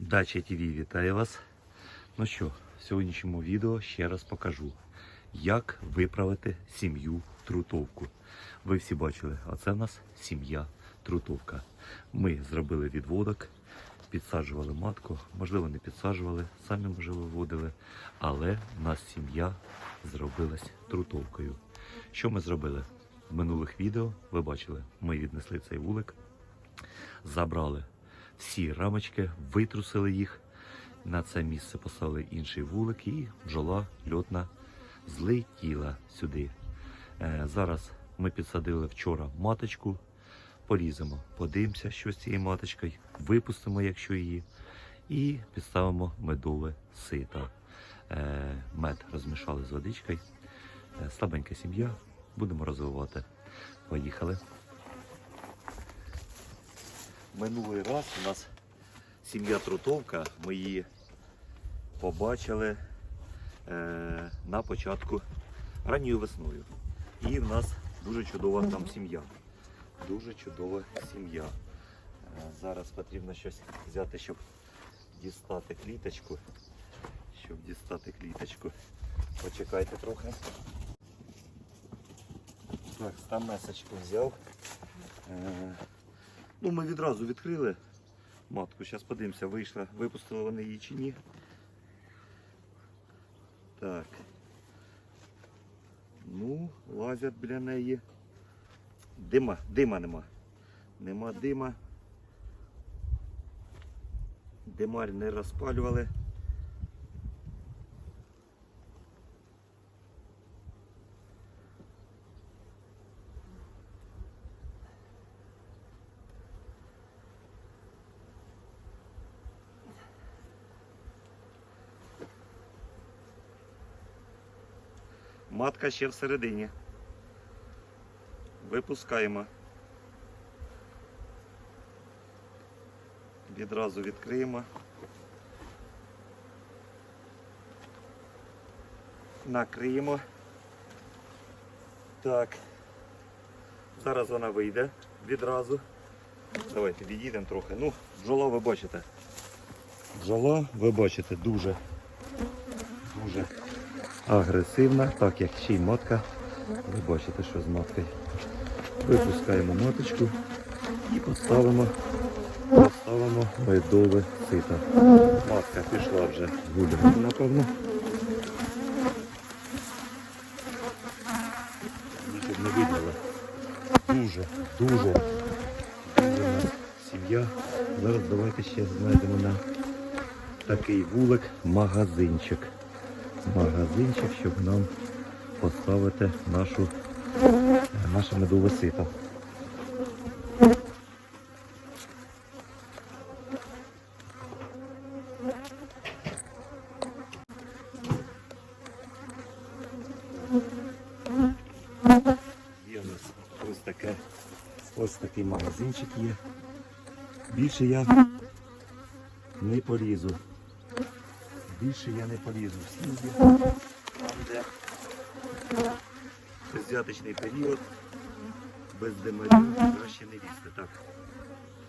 Дача ТВ вітає вас. Ну що, в сьогоднішньому відео ще раз покажу, як виправити сім'ю трутовку. Ви всі бачили, а це в нас сім'я трутовка. Ми зробили відводок, підсаджували матку, можливо, не підсаджували, самі може виводили, але в нас сім'я зробилась трутовкою. Що ми зробили? В минулих відео ви бачили, ми віднесли цей вулик, забрали всі рамочки, витрусили їх. На це місце поставили інший вулик і бджола льотна злетіла сюди. Е, зараз ми підсадили вчора маточку, поріземо, подивимося, що з цією маточкою, випустимо, якщо її, і підставимо медове сито. Е, мед розмішали з водичкою. Е, слабенька сім'я, будемо розвивати. Поїхали. Минулий раз у нас сім'я Трутовка, ми її побачили е, на початку ранньою весною. І в нас дуже чудова там сім'я. Дуже чудова сім'я. Е, зараз потрібно щось взяти, щоб дістати кліточку. Щоб дістати кліточку. Почекайте трохи. Так, там месочку взяв. Ну, ми відразу відкрили матку. Зараз подивимося, вийшла, випустили вони її чи ні. Так. Ну, лазять біля неї. Дима, дима нема. Нема дима. Димарь не розпалювали. Матка ще всередині. Випускаємо. Відразу відкриємо. Накриємо. Так. Зараз вона вийде відразу. Давайте відійдемо трохи. Ну, бджола ви бачите. Бджола ви бачите дуже, дуже агресивна, так як ще й матка. Ви бачите, що з маткою. Випускаємо маточку і поставимо, поставимо медове сито. Матка пішла вже гуляти, напевно. Щоб не виділа. Дуже, дуже, дуже сім'я. Зараз давайте ще знайдемо на такий вулик магазинчик магазинчик, щоб нам поставити нашу, наше медове сито. Є у нас ось таке, ось такий магазинчик є. Більше я не полізу. Більше я не полізу в сніги. Там, де період, без димарів, краще не лізти. Так.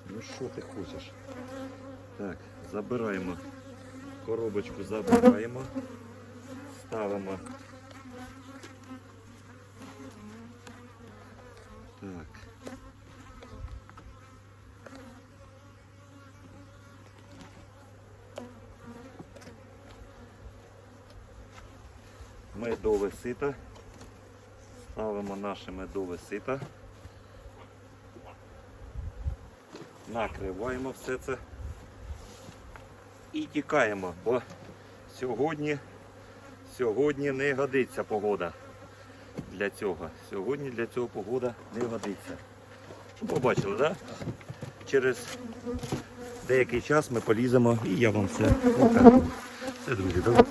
Ну що ти хочеш? Так, забираємо. Коробочку забираємо. Ставимо. Так. Медове сито. Ставимо наше медове сито. Накриваємо все це і тікаємо, бо сьогодні, сьогодні не годиться погода для цього. Сьогодні для цього погода не годиться. Ну, Побачили, так? Да? Через деякий час ми поліземо і я вам все покажу. Все, друзі, давай.